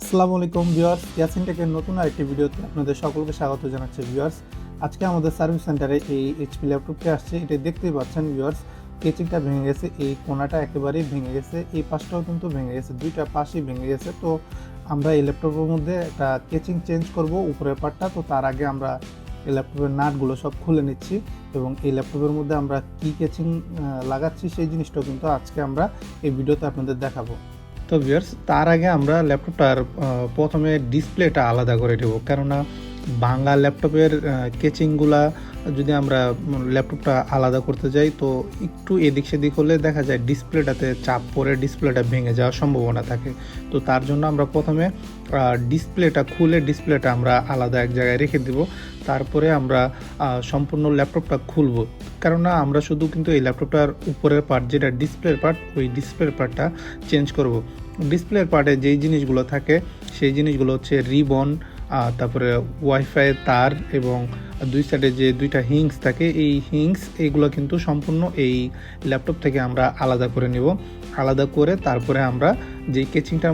আসসালামু আলাইকুম ভিউয়ার্স, ইয়াসিন টেকের নতুন আরেকটি ভিডিওতে আপনাদের সকলকে স্বাগত জানাচ্ছি ভিউয়ার্স। আজকে আমাদের সার্ভিস সেন্টারে এই এইচপি ল্যাপটপটি আসছে, এটা দেখতেই পাচ্ছেন ভিউয়ার্স, কেচিংটা ভেঙে গেছে, এই কোনাটা একেবারেই ভেঙে গেছে, এই পাশটাও কিন্তু ভেঙে গেছে, দুইটা পাশই ভেঙে গেছে। তো আমরা এই ল্যাপটপের মধ্যে একটা কেচিং চেঞ্জ করব উপরের পার্টটা, তো তার আগে আমরা এই ল্যাপটপের নাটগুলো সব খুলে নিচ্ছি এবং এই ল্যাপটপের মধ্যে আমরা কী কেচিং লাগাচ্ছি সেই জিনিসটাও কিন্তু আজকে আমরা এই ভিডিওতে আপনাদের দেখাবো। তো ভিউয়ার্স তার আগে আমরা ল্যাপটপটার প্রথমে ডিসপ্লেটা আলাদা করে দেবো কেননা বাংলা ল্যাপটপের কেচিংগুলা যদি আমরা ল্যাপটপটা আলাদা করতে যাই, তো একটু এদিক সেদিক হলে দেখা যায় ডিসপ্লেটাতে চাপ পড়ে, ডিসপ্লেটা ভেঙে যাওয়ার সম্ভাবনা থাকে। তো তার জন্য আমরা প্রথমে ডিসপ্লেটা খুলে ডিসপ্লেটা আমরা আলাদা এক জায়গায় রেখে দিব। তারপরে আমরা সম্পূর্ণ ল্যাপটপটা খুলবো। কেননা আমরা শুধু কিন্তু এই ল্যাপটপটার উপরের পার্ট যেটা ডিসপ্লের পার্ট ওই ডিসপ্লের পার্টটা চেঞ্জ করব। ডিসপ্লের পার্টে যেই জিনিসগুলো থাকে, সেই জিনিসগুলো হচ্ছে রিবন তারপরে ওয়াইফাই তার এবং দুই সাইডে যে দুইটা হিংস থাকে, এই হিংস এইগুলো কিন্তু সম্পূর্ণ এই ল্যাপটপ থেকে আমরা আলাদা করে নেব। আলাদা করে তারপরে আমরা যেই কেচিংটার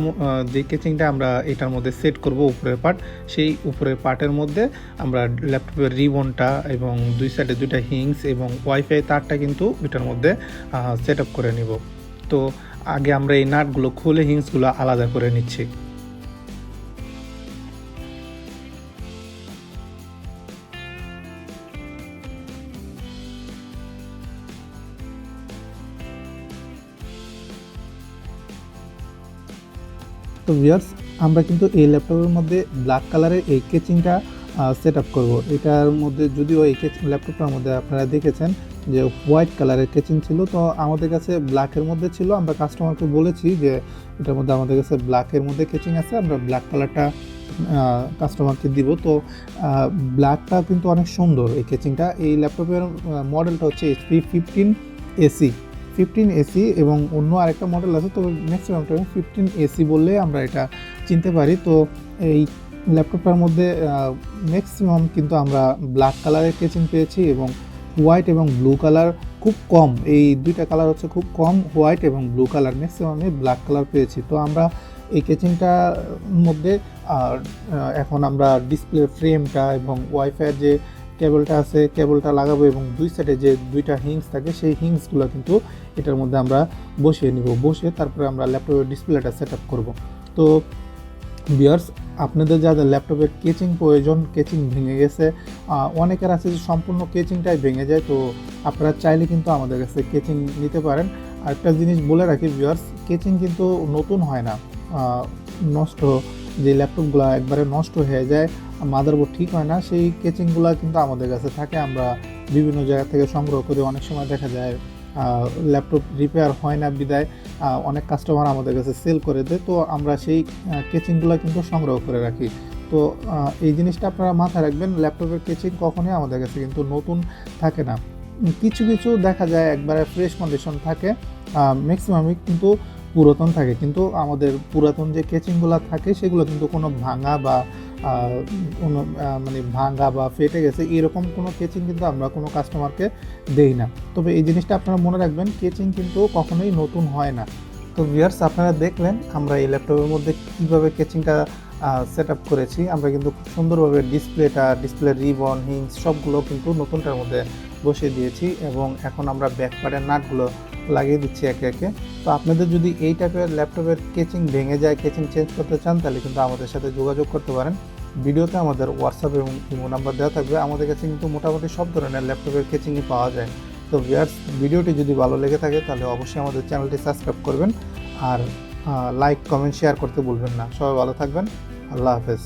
যে কেচিংটা আমরা এটার মধ্যে সেট করব উপরের পার্ট সেই উপরের পার্টের মধ্যে আমরা ল্যাপটপের রিবনটা এবং দুই সাইডে দুইটা হিংস এবং ওয়াইফাই তারটা কিন্তু এটার মধ্যে সেট আপ করে নিব। তো আগে আমরা এই নাটগুলো খুলে হিংসগুলো আলাদা করে নিচ্ছি। তো ভিউয়ার্স আমরা কিন্তু এই ল্যাপটপের মধ্যে ব্ল্যাক কালারের এই কেচিংটা সেট আপ করব। এটার মধ্যে যদিও এই ল্যাপটপটার মধ্যে আপনারা দেখেছেন যে হোয়াইট কালারের কেচিং ছিল, তো আমাদের কাছে ব্ল্যাকের মধ্যে ছিল। আমরা কাস্টমারকে বলেছি যে এটার মধ্যে আমাদের কাছে ব্ল্যাকের মধ্যে কেচিং আছে, আমরা ব্ল্যাক কালারটা কাস্টমারকে দিব। তো ব্ল্যাকটা কিন্তু অনেক সুন্দর এই কেচিংটা এই ল্যাপটপের মডেলটা হচ্ছে HP fifteen AC fifteen AC এবং অন্য আরেকটা মডেল আছে তো ম্যাক্সিমাম টাইম ফিফটিন এসি বললে আমরা এটা চিনতে পারি। তো এই ল্যাপটপটার মধ্যে ম্যাক্সিমাম কিন্তু আমরা ব্ল্যাক কালারের কেচিং পেয়েছি এবং হোয়াইট এবং ব্লু কালার খুব কম। এই দুইটা কালার হচ্ছে খুব কম হোয়াইট এবং ব্লু কালার ম্যাক্সিমামে ব্ল্যাক কালার পেয়েছি। তো আমরা এই কেচিংটার মধ্যে আর, এখন আমরা ডিসপ্লে ফ্রেমটা এবং ওয়াইফাইয়ের যে কেবলটা আছে, কেবলটা লাগাবো এবং দুই সাইডে যে দুইটা হিংস থাকে, সেই হিংসগুলো কিন্তু এটার মধ্যে আমরা বসিয়ে নিব। বসে তারপরে আমরা ল্যাপটপের ডিসপ্লেটা সেট আপ করব। তো বিয়ার্স আপনাদের যাদের ল্যাপটপের কেচিং প্রয়োজন কেচিং ভেঙে গেছে অনেকের আছে যে সম্পূর্ণ কেচিংটাই ভেঙে যায়, তো আপনারা চাইলে কিন্তু আমাদের কাছে কেচিং নিতে পারেন। আর একটা জিনিস বলে রাখি ভিউয়ার্স কেচিং কিন্তু নতুন হয় না। নষ্ট, যে ল্যাপটপগুলো একবারে নষ্ট হয়ে যায় মাদারবোর্ড ঠিক হয় না, সেই কেচিংগুলো কিন্তু আমাদের কাছে থাকে। আমরা বিভিন্ন জায়গা থেকে সংগ্রহ করি, অনেক সময় দেখা যায় ল্যাপটপ রিপেয়ার হয় না বিদায় অনেক কাস্টমার আমাদের কাছে সেল করে দেয়। তো আমরা সেই কেচিংগুলো কিন্তু সংগ্রহ করে রাখি। তো এই জিনিসটা আপনারা মাথায় রাখবেন, ল্যাপটপের কেচিং কখনোই আমাদের কাছে কিন্তু নতুন থাকে না। কিছু কিছু দেখা যায়, একবারে ফ্রেশ কন্ডিশন থাকে ম্যাক্সিমামই কিন্তু পুরাতন থাকে। কিন্তু আমাদের পুরাতন যে কেচিংগুলো থাকে, সেগুলো কিন্তু কোনো ভাঙা বা মানে ভাঙা বা ফেটে গেছে, এরকম কোনো কেচিং কিন্তু আমরা কোনো কাস্টমারকে দেই না। তবে এই জিনিসটা আপনারা মনে রাখবেন কেচিং কিন্তু কখনোই নতুন হয় না। তো ভিয়ার্স আপনারা দেখলেন আমরা এই ল্যাপটপের মধ্যে কীভাবে কেচিংটা সেট আপ করেছি। আমরা কিন্তু খুব সুন্দরভাবে ডিসপ্লেটা ডিসপ্লে রিবন হিংস সবগুলো কিন্তু নতুনটার মধ্যে বসিয়ে দিয়েছি এবং এখন আমরা ব্যাক পার্টের নাটগুলো লাগিয়ে দিচ্ছি একে একে। তো আপনাদের যদি এই টাইপের ল্যাপটপের কেচিং ভেঙে যায়, কেচিং চেঞ্জ করতে চান, তাহলে কিন্তু আমাদের সাথে যোগাযোগ করতে পারেন। ভিডিওতে আমাদের হোয়াটসঅ্যাপ এবং ইমো নাম্বার দেওয়া থাকবে। আমাদের কাছে কিন্তু মোটামুটি সব ধরনের ল্যাপটপের কেচিংই পাওয়া যায়। তো ভিয়ার্স ভিডিওটি যদি ভালো লেগে থাকে, তাহলে অবশ্যই আমাদের চ্যানেলটি সাবস্ক্রাইব করবেন। আর লাইক কমেন্ট শেয়ার করতে ভুলবেন না। সবাই ভালো থাকবেন। আল্লাহ হাফেজ।